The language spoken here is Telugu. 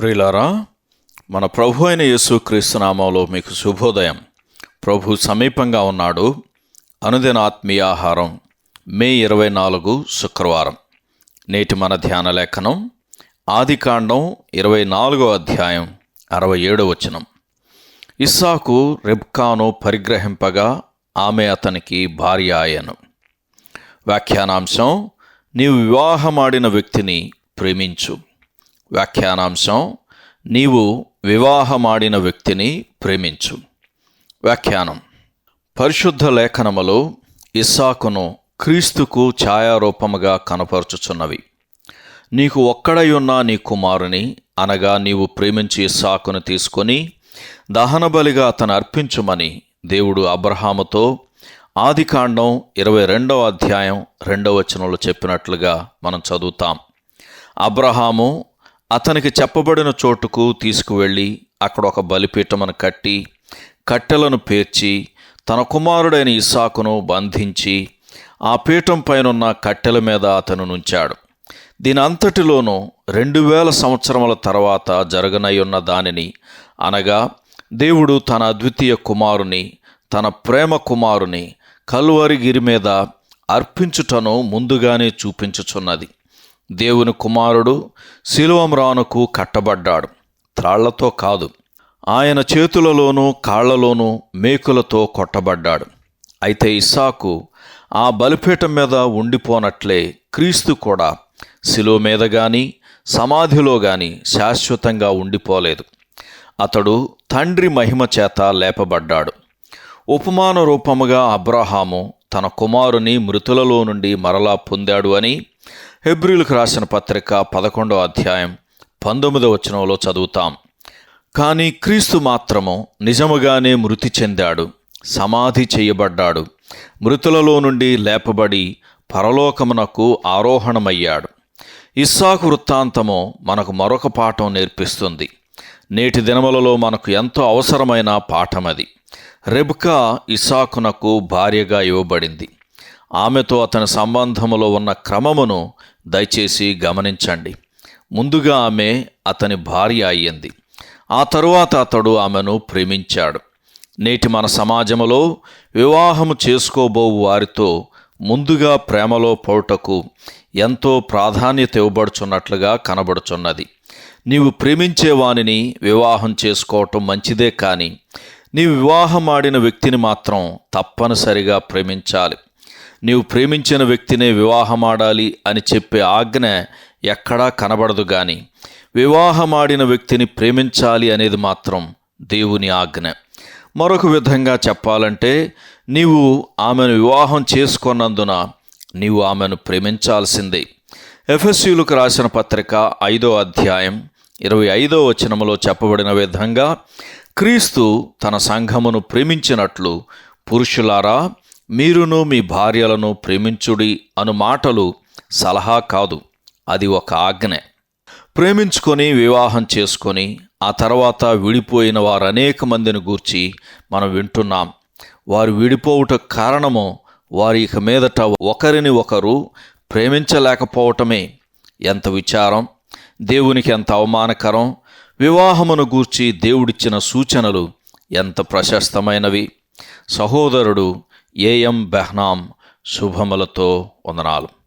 ప్రియులారా మన ప్రభు అయిన యేసుక్రీస్తు నామంలో మీకు శుభోదయం. ప్రభు సమీపంగా ఉన్నాడు. అనుదిన ఆత్మీయ ఆహారం మే ఇరవై నాలుగు శుక్రవారం. నేటి మన ధ్యాన లేఖనం ఆదికాండం ఇరవై నాలుగో అధ్యాయం అరవై ఏడో వచనం. ఇస్సాకు రెబ్కాను పరిగ్రహింపగా ఆమె అతనికి భార్య ఆయను వ్యాఖ్యానాంశం నీవు వివాహమాడిన వ్యక్తిని ప్రేమించు. వ్యాఖ్యానాంశం నీవు వివాహమాడిన వ్యక్తిని ప్రేమించు. వ్యాఖ్యానం పరిశుద్ధ లేఖనములో ఇస్సాకును క్రీస్తుకు ఛాయారూపముగా కనపరుచుచున్నవి. నీకు ఒక్కడయున్న నీ కుమారుని అనగా నీవు ప్రేమించి ఇస్సాకును తీసుకొని దహనబలిగా అతను అర్పించుమని దేవుడు అబ్రహాముతో ఆదికాండం ఇరవై రెండవ అధ్యాయం రెండవ వచనంలో చెప్పినట్లుగా మనం చదువుతాం. అబ్రహాము అతనికి చెప్పబడిన చోటుకు తీసుకువెళ్ళి అక్కడ ఒక బలిపీఠమును కట్టి కట్టెలను పేర్చి తన కుమారుడైన ఇసాకును బంధించి ఆ పీఠం పైనున్న కట్టెల మీద అతను నుంచాడు. దీని అంతటిలోనూ రెండు వేల సంవత్సరముల తర్వాత జరగనయ్యున్న దానిని అనగా దేవుడు తన అద్వితీయ కుమారుని తన ప్రేమ కుమారుని కల్వరిగిరి మీద అర్పించుటను ముందుగానే చూపించుచున్నది. దేవుని కుమారుడు శిలువమ్రానుకు కట్టబడ్డాడు. త్రాళ్ళతో కాదు ఆయన చేతులలోనూ కాళ్ళలోనూ మేకులతో కొట్టబడ్డాడు. అయితే ఇస్సాకు ఆ బలిపీఠం మీద ఉండిపోనట్లే క్రీస్తు కూడా శిలువ మీద గాని సమాధిలో గాని శాశ్వతంగా ఉండిపోలేదు. అతడు తండ్రి మహిమ చేత లేపబడ్డాడు. ఉపమాన రూపముగా అబ్రహాము తన కుమారుని మృతులలో నుండి మరలా పొందాడు అని హెబ్రిలకు రాసిన పత్రిక పదకొండో అధ్యాయం పంతొమ్మిదో వచనంలో చదువుతాం. కానీ క్రీస్తు మాత్రము నిజముగానే మృతి చెందాడు సమాధి చేయబడ్డాడు మృతులలో నుండి లేపబడి పరలోకమునకు ఆరోహణమయ్యాడు. ఇస్సాకు వృత్తాంతము మనకు మరొక పాఠం నేర్పిస్తుంది. నేటి దినములలో మనకు ఎంతో అవసరమైన పాఠమది. రెబ్కా ఇసాకునకు భార్యగా ఇవ్వబడింది. ఆమెతో అతని సంబంధములో ఉన్న క్రమమును దయచేసి గమనించండి. ముందుగా ఆమె అతని భార్య అయ్యింది. ఆ తరువాత అతడు ఆమెను ప్రేమించాడు. నేటి మన సమాజంలో వివాహము చేసుకోబోవు వారితో ముందుగా ప్రేమలో పోటకు ఎంతో ప్రాధాన్యత ఇవ్వబడుచున్నట్లుగా కనబడుచున్నది. నీవు ప్రేమించే వానిని వివాహం చేసుకోవటం మంచిదే కానీ నీవు వివాహం ఆడిన వ్యక్తిని మాత్రం తప్పనిసరిగా ప్రేమించాలి. నీవు ప్రేమించిన వ్యక్తినే వివాహమాడాలి అని చెప్పే ఆజ్ఞ ఎక్కడా కనబడదు గాని వివాహమాడిన వ్యక్తిని ప్రేమించాలి అనేది మాత్రం దేవుని ఆజ్ఞ. మరొక విధంగా చెప్పాలంటే నీవు ఆమెను వివాహం చేసుకున్నందున నీవు ఆమెను ప్రేమించాల్సిందే. ఎఫ్ఎస్యులకు రాసిన పత్రిక ఐదో అధ్యాయం ఇరవై ఐదో వచనములో చెప్పబడిన విధంగా క్రీస్తు తన సంఘమును ప్రేమించినట్లు పురుషులారా మీరును మీ భార్యలను ప్రేమించుడి అను మాటలు సలహా కాదు. అది ఒక ఆజ్ఞ. ప్రేమించుకొని వివాహం చేసుకొని ఆ తర్వాత విడిపోయిన వారు అనేక మందిని గూర్చి మనం వింటున్నాం. వారు విడిపోవుట కారణము వారి ఇక మీదట ఒకరిని ఒకరు ప్రేమించలేకపోవటమే. ఎంత విచారం. దేవునికి ఎంత అవమానకరం. వివాహమును గూర్చి దేవుడిచ్చిన సూచనలు ఎంత ప్రశస్తమైనవి. సహోదరుడు ఏఎం బెహ్నాం శుభములతో వందనాలు.